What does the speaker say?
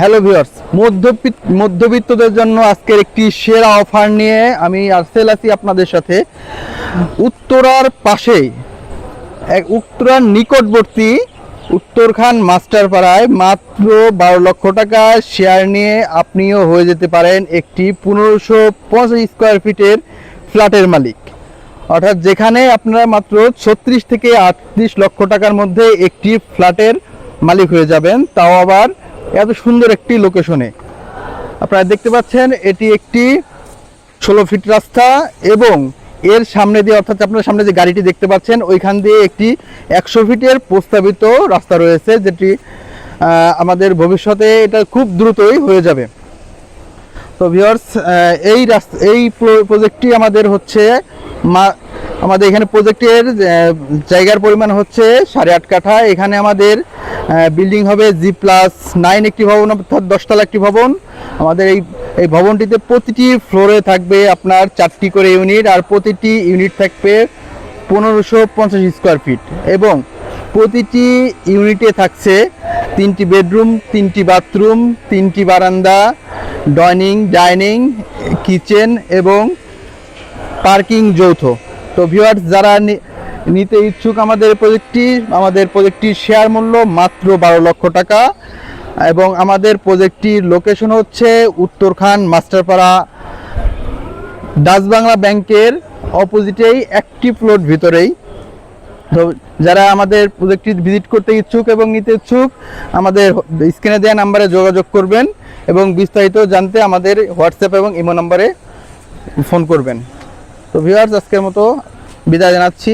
Hello viewers মধ্যবিত্ত মধ্যবিত্তদের জন্য আজকের একটি সেরা অফার নিয়ে আমি আরসেল আছি আপনাদের সাথে। উত্তরার পাশেই, এক উত্তরার নিকটবর্তী উত্তরখান মাস্টারপাড়ায় মাত্র বারো লক্ষ টাকা শেয়ার নিয়ে আপনিও হয়ে যেতে পারেন একটি পনেরোশো পঞ্চাশ স্কোয়ার ফিটের ফ্ল্যাটের মালিক। অর্থাৎ যেখানে আপনারা মাত্র ছত্রিশ থেকে আটত্রিশ লক্ষ টাকার মধ্যে একটি ফ্ল্যাটের মালিক হয়ে যাবেন, তাও আবার এত সুন্দর একটি লোকেশনে আপনারা দেখতে পাচ্ছেন, এটি একটি ষোলো ফিট রাস্তা এবং এর সামনে দিয়ে অর্থাৎ আপনার সামনে যে গাড়িটি দেখতে পাচ্ছেন, ওইখান দিয়ে একটি একশো ফিটের প্রস্তাবিত রাস্তা রয়েছে, যেটি আমাদের ভবিষ্যতে এটা খুব দ্রুতই হয়ে যাবে। তো ভিওর্স এই রাস্তা, এই প্র- প্রজেক্টটি আমাদের হচ্ছে মা- আমাদের এখানে প্রজেক্টের জায়গার পরিমাণ হচ্ছে সাড়ে আট কাঠা। এখানে আমাদের বিল্ডিং হবে জি প্লাস নাইন একটি ভবন, অর্থাৎ দশতলা একটি ভবন। আমাদের এই এই ভবনটিতে প্রতিটি ফ্লোরে থাকবে আপনার চারটি করে ইউনিট আর প্রতিটি ইউনিট থাকবে পনেরোশো পঞ্চাশ স্কোয়ার ফিট এবং প্রতিটি ইউনিটে থাকছে তিনটি বেডরুম তিনটি বাথরুম তিনটি বারান্দা ডাইনিং ডাইনিং কিচেন এবং পার্কিং যৌথ। তো ভিউয়ার্স যারা নিতে ইচ্ছুক আমাদের প্রজেক্টটি, আমাদের প্রজেক্টটির শেয়ার মূল্য মাত্র বারো লক্ষ টাকা এবং আমাদের প্রজেক্টটির লোকেশন হচ্ছে উত্তরখান মাস্টারপাড়া ডাচ বাংলা ব্যাংকের অপোজিটেই একটি প্লট ভিতরেই। তো যারা আমাদের প্রজেক্টটি ভিজিট করতে ইচ্ছুক এবং নিতে ইচ্ছুক, আমাদের স্ক্রিনে দেওয়া নাম্বারে যোগাযোগ করবেন এবং বিস্তারিত জানতে আমাদের হোয়াটসঅ্যাপ এবং ইমো নাম্বারে ফোন করবেন। তো ভিউয়ার্স আজকের মতো বিদায় জানাচ্ছি।